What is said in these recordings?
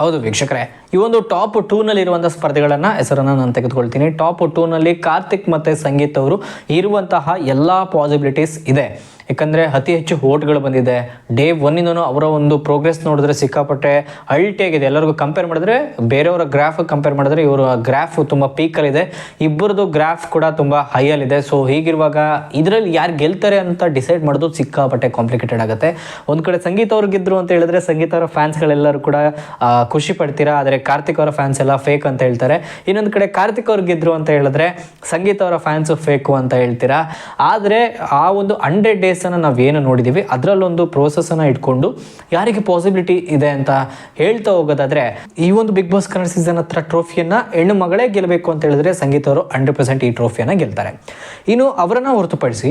ಹೌದು ವೀಕ್ಷಕರೇ, ಈ ಒಂದು ಟಾಪ್ ಟೂನಲ್ಲಿ ಇರುವಂತಹ ಸ್ಪರ್ಧೆಗಳನ್ನು ಹೆಸರನ್ನು ನಾನು ತೆಗೆದುಕೊಳ್ತೀನಿ. ಟಾಪ್ ಟೂನಲ್ಲಿ ಕಾರ್ತಿಕ್ ಮತ್ತು ಸಂಗೀತ್ ಅವರು ಇರುವಂತಹ ಎಲ್ಲ ಪಾಸಿಬಿಲಿಟೀಸ್ ಇದೆ. ಯಾಕಂದರೆ ಅತಿ ಹೆಚ್ಚು ಓಟ್ಗಳು ಬಂದಿದೆ. ಡೇ ಒನ್ನಿಂದನೂ ಅವರ ಒಂದು ಪ್ರೋಗ್ರೆಸ್ ನೋಡಿದ್ರೆ ಸಿಕ್ಕಾಪಟ್ಟೆ ಅಲ್ಟಿಯಾಗಿದೆ ಎಲ್ಲರಿಗೂ ಕಂಪೇರ್ ಮಾಡಿದ್ರೆ, ಬೇರೆಯವರ ಗ್ರಾಫ್ ಕಂಪೇರ್ ಮಾಡಿದ್ರೆ ಇವರ ಗ್ರಾಫ್ ತುಂಬ ಪೀಕಲ್ಲಿದೆ ಇಬ್ಬರದು ಗ್ರಾಫ್ ಕೂಡ ತುಂಬ ಹೈಯಲ್ಲಿದೆ ಸೊ ಹೀಗಿರುವಾಗ ಇದರಲ್ಲಿ ಯಾರು ಗೆಲ್ತಾರೆ ಅಂತ ಡಿಸೈಡ್ ಮಾಡೋದು ಸಿಕ್ಕಾಪಟ್ಟೆ ಕಾಂಪ್ಲಿಕೇಟೆಡ್ ಆಗುತ್ತೆ. ಒಂದು ಕಡೆ ಸಂಗೀತ ಅವ್ರಿಗಿದ್ರು ಅಂತ ಹೇಳಿದ್ರೆ ಸಂಗೀತ ಅವರ ಫ್ಯಾನ್ಸ್ಗಳೆಲ್ಲರೂ ಕೂಡ ಖುಷಿ ಪಡ್ತೀರಾ? ಆದರೆ ಕಾರ್ತಿಕ್ ಅವರ ಫ್ಯಾನ್ಸ್ ಎಲ್ಲ ಫೇಕ್ ಅಂತ ಹೇಳ್ತಾರೆ. ಇನ್ನೊಂದು ಕಡೆ ಕಾರ್ತಿಕ್ ಅವ್ರಿಗಿದ್ರು ಅಂತ ಹೇಳಿದ್ರೆ, ಸಂಗೀತ ಅವರ ಫ್ಯಾನ್ಸು ಫೇಕು ಅಂತ ಹೇಳ್ತೀರಾ? ಆದರೆ ಆ ಒಂದು ಹಂಡ್ರೆಡ್ ಡೇಸನ್ನು ಏನು ನೋಡಿದ್ದೀವಿ, ಅದರಲ್ಲೊಂದು ಪ್ರೋಸೆಸನ್ನು ಇಟ್ಕೊಂಡು ಯಾರಿಗೆ ಪಾಸಿಬಿಲಿಟಿ ಇದೆ ಅಂತ ಹೇಳ್ತಾ ಹೋಗೋದಾದ್ರೆ, ಈ ಒಂದು ಬಿಗ್ ಬಾಸ್ ಕನ್ನಡ ಸೀಸನ್ ಹತ್ರ ಟ್ರೋಫಿಯನ್ನು ಹೆಣ್ಣು ಮಗಳೇ ಗೆಲ್ಲಬೇಕು ಅಂತ ಹೇಳಿದ್ರೆ ಸಂಗೀತ ಅವರು ಹಂಡ್ರೆಡ್ ಪರ್ಸೆಂಟ್ ಈ ಟ್ರೋಫಿಯನ್ನು ಗೆಲ್ತಾರೆ. ಇನ್ನು ಅವರನ್ನು ಹೊರತುಪಡಿಸಿ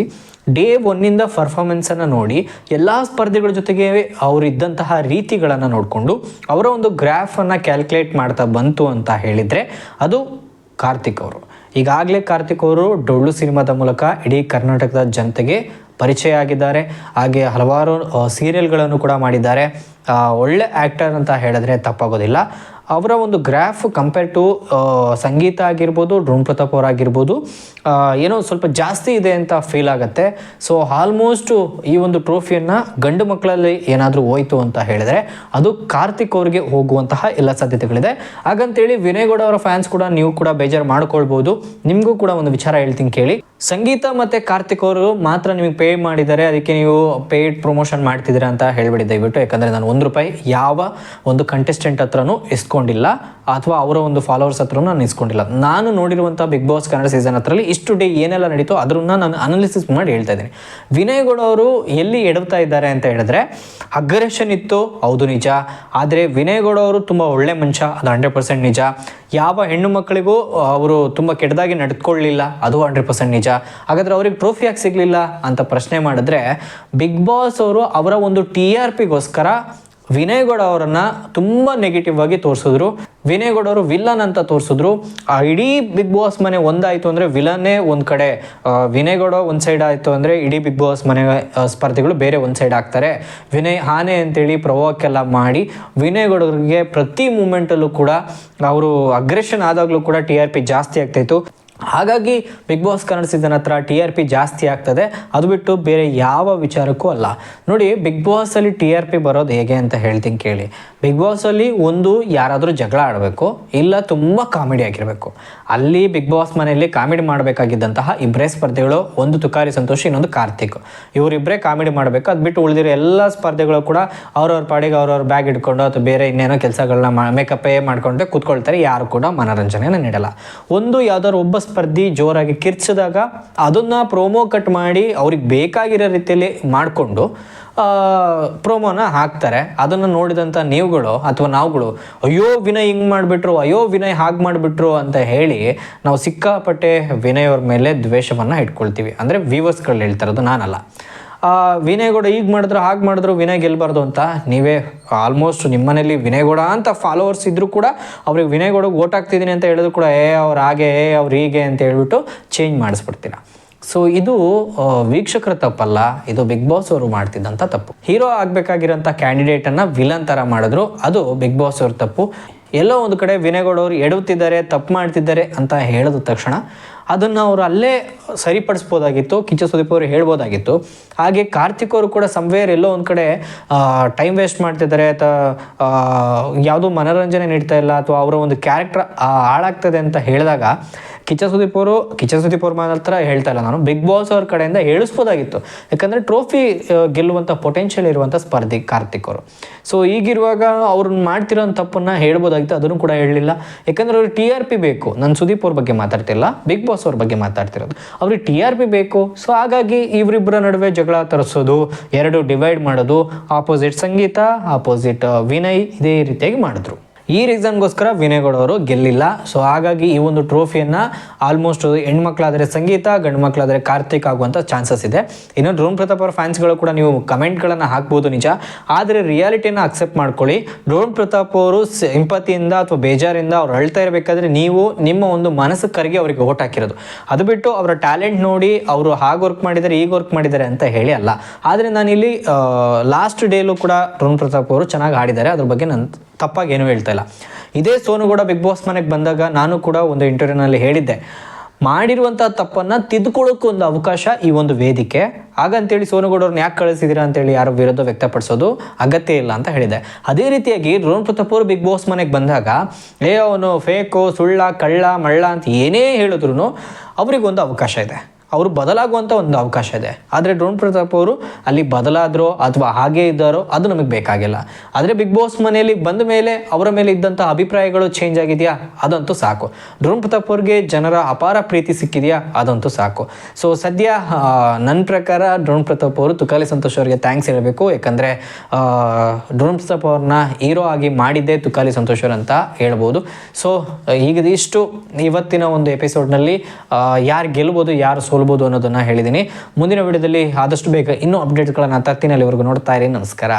ಡೇ ಒನ್ನಿಂದ ಪರ್ಫಾರ್ಮೆನ್ಸನ್ನು ನೋಡಿ, ಎಲ್ಲ ಸ್ಪರ್ಧೆಗಳ ಜೊತೆಗೆ ಅವರು ಇದ್ದಂತಹ ರೀತಿಗಳನ್ನು ನೋಡಿಕೊಂಡು, ಅವರ ಒಂದು ಗ್ರಾಫನ್ನು ಕ್ಯಾಲ್ಕುಲೇಟ್ ಮಾಡ್ತಾ ಬಂತು ಅಂತ ಹೇಳಿದರೆ ಅದು ಕಾರ್ತಿಕ್ ಅವರು. ಈಗಾಗಲೇ ಕಾರ್ತಿಕ್ ಅವರು ಡೊಳ್ಳು ಸಿನಿಮಾದ ಮೂಲಕ ಇಡೀ ಕರ್ನಾಟಕದ ಜನತೆಗೆ ಪರಿಚಯ ಆಗಿದ್ದಾರೆ ಹಾಗೆ ಹಲವಾರು ಸೀರಿಯಲ್ಗಳನ್ನು ಕೂಡ ಮಾಡಿದ್ದಾರೆ. ಒಳ್ಳೆ ಆ್ಯಕ್ಟರ್ ಅಂತ ಹೇಳಿದ್ರೆ ತಪ್ಪಾಗೋದಿಲ್ಲ. ಅವರ ಒಂದು ಗ್ರಾಫ್ ಕಂಪೇರ್ ಟು ಸಂಗೀತ ಆಗಿರ್ಬೋದು ಡ್ರೋನ್ ಪ್ರತಾಪ್ ಅವರಾಗಿರ್ಬೋದು ಏನೋ ಸ್ವಲ್ಪ ಜಾಸ್ತಿ ಇದೆ ಅಂತ ಫೀಲ್ ಆಗುತ್ತೆ. ಸೊ ಆಲ್ಮೋಸ್ಟ್ ಈ ಒಂದು ಟ್ರೋಫಿಯನ್ನು ಗಂಡು ಮಕ್ಕಳಲ್ಲಿ ಏನಾದರೂ ಹೋಯಿತು ಅಂತ ಹೇಳಿದರೆ, ಅದು ಕಾರ್ತಿಕ್ ಅವರಿಗೆ ಹೋಗುವಂತಹ ಎಲ್ಲ ಸಾಧ್ಯತೆಗಳಿದೆ. ಹಾಗಂತೇಳಿ ವಿನಯ್ ಗೌಡ ಅವರ ಫ್ಯಾನ್ಸ್ ಕೂಡ ನೀವು ಕೂಡ ಬೇಜಾರು ಮಾಡ್ಕೊಳ್ಬೋದು. ನಿಮಗೂ ಕೂಡ ಒಂದು ವಿಚಾರ ಹೇಳ್ತೀನಿ ಕೇಳಿ. ಸಂಗೀತ ಮತ್ತು ಕಾರ್ತಿಕ್ ಅವರು ಮಾತ್ರ ನಿಮಗೆ ಪೇ ಮಾಡಿದ್ದಾರೆ ಅದಕ್ಕೆ ನೀವು ಪೇಯ್ಡ್ ಪ್ರಮೋಷನ್ ಮಾಡ್ತಿದ್ದೀರಾ ಅಂತ ಹೇಳ್ಬಿಡಿ ದಯವಿಟ್ಟು. ಯಾಕಂದರೆ ನಾನು ಒಂದು ರೂಪಾಯಿ ಯಾವ ಒಂದು ಕಂಟೆಸ್ಟೆಂಟ್ ಹತ್ರನೂ ಇಸ್ಕೊಂಡಿಲ್ಲ ಅಥವಾ ಅವರ ಒಂದು ಫಾಲೋವರ್ಸ್ ಹತ್ರನೂ ನಾನು ಇಸ್ಕೊಂಡಿಲ್ಲ. ನಾನು ನೋಡಿರುವಂಥ ಬಿಗ್ ಬಾಸ್ ಕನ್ನಡ ಸೀಸನ್ ಹತ್ರಲ್ಲಿ ಇಷ್ಟು ಡೇ ಏನೆಲ್ಲ ನಡೀತೋ ಅದನ್ನ ನಾನು ಅನಾಲಿಸಿಸ್ ಮಾಡಿ ಹೇಳ್ತಾ ಇದ್ದೀನಿ. ವಿನಯ್ ಗೌಡ ಅವರು ಎಲ್ಲಿ ಎಡವ್ತಾ ಇದ್ದಾರೆ ಅಂತ ಹೇಳಿದ್ರೆ ಅಗ್ರೆಷನ್ ಇತ್ತು, ಹೌದು ನಿಜ. ಆದರೆ ವಿನಯ್ ಗೌಡ ಅವರು ತುಂಬ ಒಳ್ಳೆ ಮನುಷ್ಯ, ಅದು ಹಂಡ್ರೆಡ್ ಪರ್ಸೆಂಟ್ ನಿಜ. ಯಾವ ಹೆಣ್ಣು ಮಕ್ಕಳಿಗೂ ಅವರು ತುಂಬ ಕೆಟ್ಟದಾಗಿ ನಡೆದುಕೊಳ್ಳಲಿಲ್ಲ ಅದು ಹಂಡ್ರೆಡ್ ಪರ್ಸೆಂಟ್ ನಿಜ. ಹಾಗಾದ್ರೆ ಅವ್ರಿಗೆ ಟ್ರೋಫಿ ಯಾಕೆ ಸಿಗಲಿಲ್ಲ ಅಂತ ಪ್ರಶ್ನೆ ಮಾಡಿದ್ರೆ ಬಿಗ್ ಬಾಸ್ ಅವರು ಅವರ ಒಂದು ಟಿ ಆರ್ ಪಿಗೋಸ್ಕರ ವಿನಯ್ ಗೌಡ ಅವರನ್ನ ತುಂಬ ನೆಗೆಟಿವ್ ಆಗಿ ತೋರಿಸಿದ್ರು. ವಿನಯ್ ಗೌಡ ಅವರು ವಿಲನ್ ಅಂತ ತೋರಿಸಿದ್ರು. ಆ ಇಡೀ ಬಿಗ್ ಬಾಸ್ ಮನೆ ಒಂದಾಯಿತು ಅಂದರೆ ವಿಲನ್ನೇ ಒಂದು ಕಡೆ. ವಿನಯ್ ಗೌಡ ಒಂದು ಸೈಡ್ ಆಯಿತು ಅಂದರೆ ಇಡೀ ಬಿಗ್ ಬಾಸ್ ಮನೆ ಸ್ಪರ್ಧಿಗಳು ಬೇರೆ ಒಂದು ಸೈಡ್ ಆಗ್ತಾರೆ. ವಿನಯ್ ಆನೆ ಅಂತೇಳಿ ಪ್ರವೋಕೆಲ್ಲ ಮಾಡಿ ವಿನಯ್ ಗೌಡರಿಗೆ ಪ್ರತಿ ಮೂಮೆಂಟಲ್ಲೂ ಕೂಡ ಅವರು ಅಗ್ರೆಷನ್ ಆದಾಗಲೂ ಕೂಡ ಟಿ ಆರ್ ಪಿ ಜಾಸ್ತಿ ಆಗ್ತಾಯಿತ್ತು ಹಾಗಾಗಿ ಬಿಗ್ ಬಾಸ್ ಕನ್ನಡ ಸೀಸನ್ ಹತ್ರ ಟಿ ಆರ್ ಪಿ ಜಾಸ್ತಿ ಆಗ್ತದೆ. ಅದು ಬಿಟ್ಟು ಬೇರೆ ಯಾವ ವಿಚಾರಕ್ಕೂ ಅಲ್ಲ. ನೋಡಿ ಬಿಗ್ ಬಾಸಲ್ಲಿ ಟಿ ಆರ್ ಪಿ ಬರೋದು ಹೇಗೆ ಅಂತ ಹೇಳ್ತೀನಿ ಕೇಳಿ. ಬಿಗ್ ಬಾಸಲ್ಲಿ ಒಂದು ಯಾರಾದರೂ ಜಗಳ ಆಡಬೇಕು, ಇಲ್ಲ ತುಂಬ ಕಾಮಿಡಿ ಆಗಿರಬೇಕು. ಅಲ್ಲಿ ಬಿಗ್ ಬಾಸ್ ಮನೆಯಲ್ಲಿ ಕಾಮಿಡಿ ಮಾಡಬೇಕಾಗಿದ್ದಂತಹ ಇಬ್ಬರೇ ಸ್ಪರ್ಧೆಗಳು, ಒಂದು ತುಕಾರಿ ಸಂತೋಷ್, ಇನ್ನೊಂದು ಕಾರ್ತಿಕ್. ಇವರಿಬ್ಬರೇ ಕಾಮಿಡಿ ಮಾಡಬೇಕು. ಅದು ಬಿಟ್ಟು ಉಳಿದಿರೋ ಎಲ್ಲ ಸ್ಪರ್ಧೆಗಳು ಕೂಡ ಅವ್ರವ್ರ ಪಾಡಿಗೆ ಅವ್ರವ್ರ ಬ್ಯಾಗ್ ಇಟ್ಕೊಂಡು ಅಥವಾ ಬೇರೆ ಇನ್ನೇನೋ ಕೆಲಸಗಳನ್ನ ಮೇಕಪ್ಪೇ ಮಾಡ್ಕೊಂಡು ಕೂತ್ಕೊಳ್ತಾರೆ. ಯಾರು ಕೂಡ ಮನೋರಂಜನೆಯನ್ನು ನೀಡಲ್ಲ. ಒಂದು ಯಾವ್ದಾದ್ರು ಒಬ್ಬ ಸ್ಪರ್ಧಿ ಜೋರಾಗಿ ಕಿರ್ಚಿದಾಗ ಅದನ್ನ ಪ್ರೋಮೋ ಕಟ್ ಮಾಡಿ ಅವ್ರಿಗೆ ಬೇಕಾಗಿರೋ ರೀತಿಯಲ್ಲಿ ಮಾಡಿಕೊಂಡು ಪ್ರೋಮೋನ ಹಾಕ್ತಾರೆ. ಅದನ್ನು ನೋಡಿದಂಥ ನೀವುಗಳು ಅಥವಾ ನಾವುಗಳು, ಅಯ್ಯೋ, ವಿನಯ್ ಹಿಂಗೆ ಮಾಡಿಬಿಟ್ರು, ಅಯ್ಯೋ, ವಿನಯ್ ಹಾಗೆ ಮಾಡಿಬಿಟ್ರು ಅಂತ ಹೇಳಿ ನಾವು ಸಿಕ್ಕಾಪಟ್ಟೆ ವಿನಯ್ ಅವ್ರ ಮೇಲೆ ದ್ವೇಷವನ್ನು ಇಟ್ಕೊಳ್ತೀವಿ. ಅಂದರೆ ವ್ಯೂವರ್ಸ್ಗಳು ಹೇಳ್ತಾರದು ನಾನಲ್ಲ. ಆ, ವಿನಯ್ ಗೌಡ ಈಗ ಮಾಡಿದ್ರು ಹಾಗೆ ಮಾಡಿದ್ರು ವಿನಯ್ ಗೆಲ್ಬಾರ್ದು ಅಂತ ನೀವೇ ಆಲ್ಮೋಸ್ಟ್ ನಿಮ್ಮನೇಲಿ ವಿನಯ್ ಗೌಡ ಅಂತ ಫಾಲೋವರ್ಸ್ ಇದ್ದರೂ ಕೂಡ ಅವ್ರಿಗೆ ವಿನಯ್ ಗೌಡಗೆ ಓಟ್ ಹಾಕ್ತಿದ್ದೀನಿ ಅಂತ ಹೇಳಿದ್ರು ಕೂಡ ಏ ಅವ್ರು ಹಾಗೆ ಏ ಅವ್ರು ಹೀಗೆ ಅಂತ ಹೇಳ್ಬಿಟ್ಟು ಚೇಂಜ್ ಮಾಡಿಸ್ಬಿಡ್ತೀರಾ. ಸೊ ಇದು ವೀಕ್ಷಕರ ತಪ್ಪಲ್ಲ ಇದು ಬಿಗ್ ಬಾಸ್ ಅವರು ಮಾಡ್ತಿದ್ದಂಥ ತಪ್ಪು. ಹೀರೋ ಆಗಬೇಕಾಗಿರೋಂಥ ಕ್ಯಾಂಡಿಡೇಟನ್ನು ವಿಲನ್ ಥರ ಮಾಡಿದ್ರು ಅದು ಬಿಗ್ ಬಾಸ್ ಅವ್ರ ತಪ್ಪು. ಎಲ್ಲೋ ಒಂದು ಕಡೆ ವಿನಯ್ ಗೌಡ ಅವರು ಎಡುತ್ತಿದ್ದಾರೆ ತಪ್ಪು ಮಾಡ್ತಿದ್ದಾರೆ ಅಂತ ಹೇಳಿದ ತಕ್ಷಣ ಅದನ್ನು ಅವರು ಅಲ್ಲೇ ಸರಿಪಡಿಸ್ಬೋದಾಗಿತ್ತು ಕಿಚ್ಚ ಸುದೀಪ್ ಅವರು ಹೇಳ್ಬೋದಾಗಿತ್ತು. ಹಾಗೆ ಕಾರ್ತಿಕ್ ಅವರು ಕೂಡ ಸಂವೇರ್ ಎಲ್ಲೋ ಒಂದು ಕಡೆ ಟೈಮ್ ವೇಸ್ಟ್ ಮಾಡ್ತಿದ್ದಾರೆ, ಅಥವಾ ಯಾವುದೋ ಮನೋರಂಜನೆ ನೀಡ್ತಾ ಇಲ್ಲ, ಅಥವಾ ಅವರ ಒಂದು ಕ್ಯಾರೆಕ್ಟರ್ ಹಾಳಾಗ್ತದೆ ಅಂತ ಹೇಳಿದಾಗ ಕಿಚ್ಚ ಸುದೀಪ್ ಅವರು ಕಿಚ್ಚ ಸುದೀಪ್ ಅವ್ರ ಮಾತ್ರ ಹೇಳ್ತಾ ಇಲ್ಲ ನಾನು. ಬಿಗ್ ಬಾಸ್ ಅವ್ರ ಕಡೆಯಿಂದ ಹೇಳಿಸ್ಬೋದಾಗಿತ್ತು ಯಾಕಂದರೆ ಟ್ರೋಫಿ ಗೆಲ್ಲುವಂಥ ಪೊಟೆನ್ಷಿಯಲ್ ಇರುವಂಥ ಸ್ಪರ್ಧಿ ಕಾರ್ತಿಕ್ ಅವರು. ಸೊ ಈಗಿರುವಾಗ ಅವ್ರನ್ನ ಮಾಡ್ತಿರೋ ತಪ್ಪನ್ನ ಹೇಳ್ಬೋದಾಗಿತ್ತು. ಅದನ್ನು ಕೂಡ ಹೇಳಲಿಲ್ಲ. ಯಾಕಂದ್ರೆ ಅವ್ರಿಗೆ ಟಿ ಆರ್ ಪಿ ಬೇಕು. ನಾನು ಸುದೀಪ್ ಅವ್ರ ಬಗ್ಗೆ ಮಾತಾಡ್ತಿಲ್ಲ. ಬಿಗ್ ಬಾಸ್ ಅವ್ರ ಬಗ್ಗೆ ಮಾತಾಡ್ತಿರೋದು. ಅವ್ರಿಗೆ ಟಿ ಆರ್ ಪಿ ಬೇಕು. ಸೊ ಹಾಗಾಗಿ ಇವರಿಬ್ಬರ ನಡುವೆ ಜಗಳ ತರಿಸೋದು, ಎರಡು ಡಿವೈಡ್ ಮಾಡೋದು ಆಪೋಸಿಟ್ ಸಂಗೀತ ಆಪೋಸಿಟ್ ವಿನಯ್, ಇದೇ ರೀತಿಯಾಗಿ ಮಾಡಿದ್ರು. ಈ ರೀಸನ್ಗೋಸ್ಕರ ವಿನಯ್ ಅವರು ಗೆಲ್ಲಿಲ್ಲ. ಸೊ ಹಾಗಾಗಿ ಈ ಒಂದು ಟ್ರೋಫಿಯನ್ನು ಆಲ್ಮೋಸ್ಟ್ ಹೆಣ್ಮಕ್ಳಾದರೆ ಸಂಗೀತ ಗಂಡು ಮಕ್ಕಳಾದರೆ ಕಾರ್ತಿಕ್ ಆಗುವಂಥ ಚಾನ್ಸಸ್ ಇದೆ. ಇನ್ನು ಡ್ರೋನ್ ಪ್ರತಾಪ್ ಅವರ ಫ್ಯಾನ್ಸ್ಗಳು ಕೂಡ ನೀವು ಕಮೆಂಟ್ಗಳನ್ನು ಹಾಕ್ಬೋದು ನಿಜ. ಆದರೆ ರಿಯಾಲಿಟಿಯನ್ನು ಅಕ್ಸೆಪ್ಟ್ ಮಾಡ್ಕೊಳ್ಳಿ. ಡ್ರೋನ್ ಪ್ರತಾಪ್ ಅವರು ಸಿಂಪತಿಯಿಂದ ಅಥವಾ ಬೇಜಾರಿಂದ ಅವ್ರು ಅಳ್ತಾ ಇರಬೇಕಾದ್ರೆ ನೀವು ನಿಮ್ಮ ಒಂದು ಮನಸ್ಸು ಕರಗಿ ಅವರಿಗೆ ಓಟ್ ಹಾಕಿರೋದು. ಅದು ಬಿಟ್ಟು ಅವರ ಟ್ಯಾಲೆಂಟ್ ನೋಡಿ ಅವರು ಹಾಗೆ ವರ್ಕ್ ಮಾಡಿದ್ದಾರೆ ಈಗ ವರ್ಕ್ ಮಾಡಿದ್ದಾರೆ ಅಂತ ಹೇಳಿ ಅಲ್ಲ. ಆದರೆ ನಾನಿಲ್ಲಿ ಲಾಸ್ಟ್ ಡೇಲೂ ಕೂಡ ಡ್ರೋನ್ ಪ್ರತಾಪ್ ಅವರು ಚೆನ್ನಾಗಿ ಆಡಿದ್ದಾರೆ. ಅದ್ರ ಬಗ್ಗೆ ನಾನು ತಪ್ಪಾಗಿ ಏನೂ ಹೇಳ್ತಾ ಇಲ್ಲ. ಇದೇ ಸೋನು ಕೂಡ ಬಿಗ್ ಬಾಸ್ ಮನೆಗೆ ಬಂದಾಗ ನಾನು ಕೂಡ ಒಂದು ಇಂಟರ್ವ್ಯೂನಲ್ಲಿ ಹೇಳಿದ್ದೆ. ಮಾಡಿರುವಂಥ ತಪ್ಪನ್ನು ತಿದ್ದುಕೊಳ್ಳೋಕೆ ಒಂದು ಅವಕಾಶ ಈ ಒಂದು ವೇದಿಕೆ. ಹಾಗಂತೇಳಿ ಸೋನುಗೌಡವ್ರನ್ನ ಯಾಕೆ ಕಳಿಸಿದ್ದೀರಾ ಅಂತೇಳಿ ಯಾರು ವಿರೋಧ ವ್ಯಕ್ತಪಡಿಸೋದು ಅಗತ್ಯ ಇಲ್ಲ ಅಂತ ಹೇಳಿದೆ ಅದೇ ರೀತಿಯಾಗಿ ರೋನ್ ಪ್ರತಾಪ್ ಅವರು ಬಿಗ್ ಬಾಸ್ ಮನೆಗೆ ಬಂದಾಗ, ಏ ಅವನು ಫೇಕು ಸುಳ್ಳ, ಕಳ್ಳ, ಮಳ್ಳ ಅಂತ ಏನೇ ಹೇಳಿದ್ರು ಅವರಿಗೊಂದು ಅವಕಾಶ ಇದೆ. ಅವರು ಬದಲಾಗುವಂಥ ಒಂದು ಅವಕಾಶ ಇದೆ. ಆದರೆ ಡ್ರೋನ್ ಪ್ರತಾಪ್ ಅವರು ಅಲ್ಲಿ ಬದಲಾದರೋ ಅಥವಾ ಹಾಗೆ ಇದ್ದಾರೋ ಅದು ನಮಗೆ ಬೇಕಾಗಿಲ್ಲ. ಆದರೆ ಬಿಗ್ ಬಾಸ್ ಮನೆಯಲ್ಲಿ ಬಂದ ಮೇಲೆ ಅವರ ಮೇಲೆ ಇದ್ದಂಥ ಅಭಿಪ್ರಾಯಗಳು ಚೇಂಜ್ ಆಗಿದೆಯಾ? ಅದಂತೂ ಸಾಕು. ಡ್ರೋನ್ ಪ್ರತಾಪ್ ಅವ್ರಿಗೆ ಜನರ ಅಪಾರ ಪ್ರೀತಿ ಸಿಕ್ಕಿದೆಯಾ? ಅದಂತೂ ಸಾಕು. ಸೊ ಸದ್ಯ ನನ್ನ ಪ್ರಕಾರ ಡ್ರೋನ್ ಪ್ರತಾಪ್ ಅವರು ತುಕಾಲಿ ಸಂತೋಷ್ ಅವರಿಗೆ ಥ್ಯಾಂಕ್ಸ್ ಹೇಳಬೇಕು. ಯಾಕಂದರೆ ಡ್ರೋನ್ ಪ್ರತಾಪ್ ಅವ್ರನ್ನ ಹೀರೋ ಆಗಿ ಮಾಡಿದ್ದೇ ತುಕಾಲಿ ಸಂತೋಷ್ ಅಂತ ಹೇಳ್ಬೋದು. ಸೊ ಈಗ ಇಷ್ಟು ಇವತ್ತಿನ ಒಂದು ಎಪಿಸೋಡ್ನಲ್ಲಿ ಯಾರು ಗೆಲ್ಬೋದು, ಯಾರು ಸೋಲ್ಬೋದು ಅನ್ನೋದನ್ನು ಹೇಳಿದ್ದೀನಿ ಮುಂದಿನ ವಿಡಿಯೋದಲ್ಲಿ ಆದಷ್ಟು ಬೇಗ ಇನ್ನೂ ಅಪ್ಡೇಟ್ಗಳನ್ನು ತರ್ತೀನಿ ಅಲ್ಲಿವರೆಗೂ ನೋಡ್ತಾ ಇರಿ. ನಮಸ್ಕಾರ.